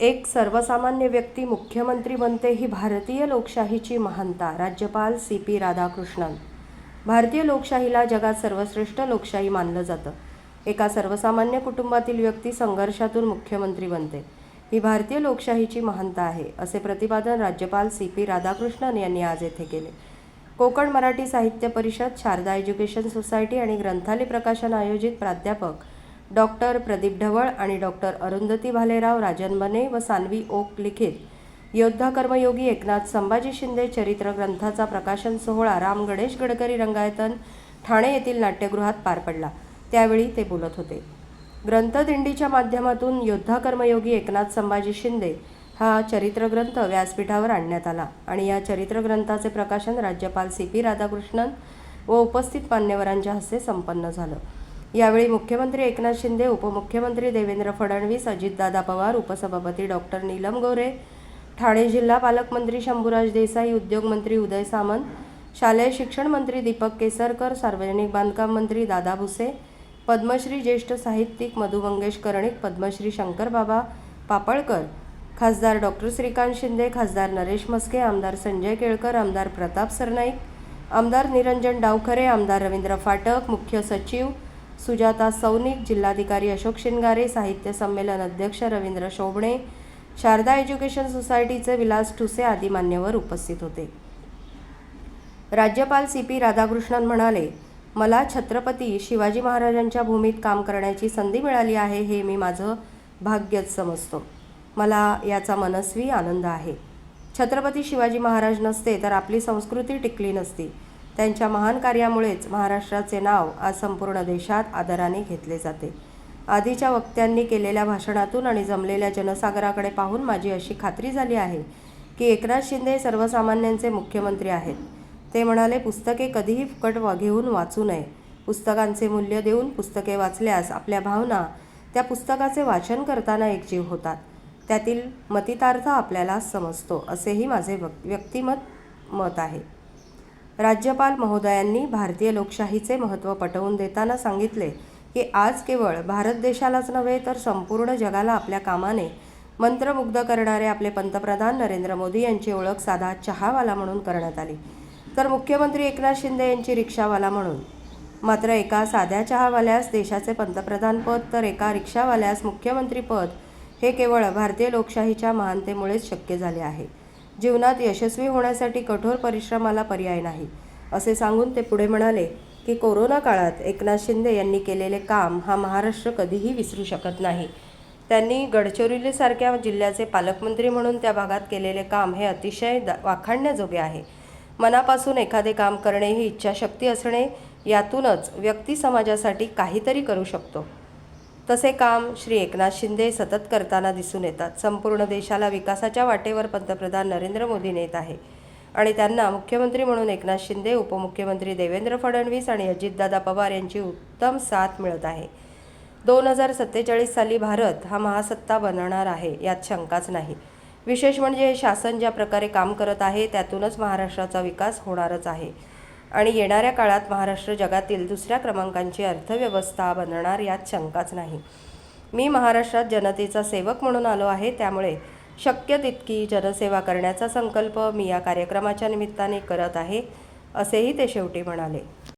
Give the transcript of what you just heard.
एक सर्वसामान्य व्यक्ती मुख्यमंत्री बनते ही भारतीय लोकशाहीची महानता राज्यपाल सी पी राधाकृष्णन. भारतीय लोकशाहीला जगात सर्वश्रेष्ठ लोकशाही मानलं जातं. एका सर्वसामान्य कुटुंबातील व्यक्ती संघर्षातून मुख्यमंत्री बनते. ही भारतीय लोकशाहीची महानता आहे असे प्रतिपादन राज्यपाल सी पी राधाकृष्णन यांनी आज येथे केले. कोकण मराठी साहित्य परिषद शारदा एज्युकेशन सोसायटी आणि ग्रंथालय प्रकाशन आयोजित प्राध्यापक डॉक्टर प्रदीप ढवळ आणि डॉक्टर अरुंधती भालेराव राजनबने व सानवी ओक लिखित. योद्धा कर्मयोगी एकनाथ संभाजी शिंदे चरित्र ग्रंथाचा प्रकाशन सोहळा राम गणेश गडकरी रंगायतन ठाणे येथील नाट्यगृहात पार पडला. त्यावेळी ते बोलत होते. ग्रंथदिंडीच्या माध्यमातून योद्धा कर्मयोगी एकनाथ संभाजी शिंदे हा चरित्रग्रंथ व्यासपीठावर आणण्यात आला आणि या चरित्रग्रंथाचे प्रकाशन राज्यपाल सी पी राधाकृष्णन व उपस्थित मान्यवरांच्या हस्ते संपन्न झालं. यावेळी मुख्यमंत्री एकनाथ शिंदे उपमुख्यमंत्री देवेंद्र फडणवीस अजितदादा पवार उपसभापती डॉक्टर नीलम गोरे ठाणे जिल्हा पालकमंत्री शंभूराज देसाई उद्योगमंत्री उदय सामंत शालेय शिक्षण मंत्री दीपक केसरकर सार्वजनिक बांधकाम मंत्री दादा भुसे पद्मश्री ज्येष्ठ साहित्यिक मधु मंगेश कर्णिक पद्मश्री शंकरबाबा पापळकर खासदार डॉक्टर श्रीकांत शिंदे खासदार नरेश मस्के आमदार संजय केळकर आमदार प्रताप सरनाईक आमदार निरंजन डावखरे आमदार रवींद्र फाटक मुख्य सचिव सुजाता सौनिक जिल्हाधिकारी अशोक शिंगारे साहित्य संमेलन अध्यक्ष रवींद्र शोभणे शारदा एज्युकेशन सोसायटीचे विलास ठुसे आदी मान्यवर उपस्थित होते. राज्यपाल सी पी राधाकृष्णन म्हणाले मला छत्रपती शिवाजी महाराजांच्या भूमीत काम करण्याची संधी मिळाली आहे हे मी माझं भाग्यच समजतो. मला याचा मनस्वी आनंद आहे. छत्रपती शिवाजी महाराज नसते तर आपली संस्कृती टिकली नसती. त्यांच्या महान कार्यामुळेच महाराष्ट्राचे नाव आज संपूर्ण देशात आदराने घेतले जाते. आधीच्या वक्त्यांनी केलेल्या भाषणातून आणि जमलेल्या जनसागराकडे पाहून माझी अशी खात्री झाली आहे की एकनाथ शिंदे सर्वसामान्यांचे मुख्यमंत्री आहेत. ते म्हणाले पुस्तके कधीही फुकट वा घेऊन वाचू नये. पुस्तकांचे मूल्य देऊन पुस्तके वाचल्यास आपल्या भावना त्या पुस्तकाचे वाचन करताना एकजीव होतात. त्यातील मतितार्थ आपल्याला समजतो असेही माझे व्यक्तिमत मत आहे. राज्यपाल महोदयांनी भारतीय लोकशाहीचे महत्त्व पटवून देताना सांगितले की आज केवळ भारत देशालाच नव्हे तर संपूर्ण जगाला आपल्या कामाने मंत्रमुग्ध करणारे आपले पंतप्रधान नरेंद्र मोदी यांची ओळख साधा चहावाला म्हणून करण्यात आली. तर मुख्यमंत्री एकनाथ शिंदे यांची रिक्षावाला म्हणून. मात्र एका साध्या चहावाल्यास देशाचे पंतप्रधानपद तर एका रिक्षावाल्यास मुख्यमंत्रीपद हे केवळ भारतीय लोकशाहीच्या महानतेमुळेच शक्य झाले आहे. जीवनात यशस्वी होण्यासाठी कठोर परिश्रमाला पर्याय नाही. असे सांगून ते पुढे म्हणाले की कोरोना काळात एकनाथ शिंदे यांनी केलेले काम हा महाराष्ट्र कधीही विसरू शकत नाही. त्यांनी गडचिरोलीसारख्या जिल्ह्याचे पालकमंत्री म्हणून त्या भागात केलेले काम हे अतिशय द वाखाणण्याजोगे आहे. मनापासून एखादे काम करणे ही इच्छाशक्ती असणे यातूनच व्यक्ती समाजासाठी काहीतरी करू शकतो. तसे काम श्री एकनाथ शिंदे सतत करताना दिसून येतात. संपूर्ण देशाला विकासाच्या वाटेवर पंतप्रधान नरेंद्र मोदी नेत आहे. आणि त्यांना मुख्यमंत्री म्हणून एकनाथ शिंदे उपमुख्यमंत्री देवेंद्र फडणवीस आणि अजितदादा पवार यांची उत्तम साथ मिळत आहे. दोन हजार सत्तेचाळीस साली भारत हा महासत्ता बनणार आहे यात शंकाच नाही. विशेष म्हणजे हे शासन ज्या प्रकारे काम करत आहे त्यातूनच महाराष्ट्राचा विकास होणारच आहे. आणि येणाऱ्या काळात महाराष्ट्र जगातील दुसऱ्या क्रमांकांची अर्थव्यवस्था बनणार यात शंकाच नाही. मी महाराष्ट्रात जनतेचा सेवक म्हणून आलो आहे त्यामुळे शक्य तितकी जनसेवा करण्याचा संकल्प मी या कार्यक्रमाच्या निमित्ताने करत आहे असेही ते शेवटी म्हणाले.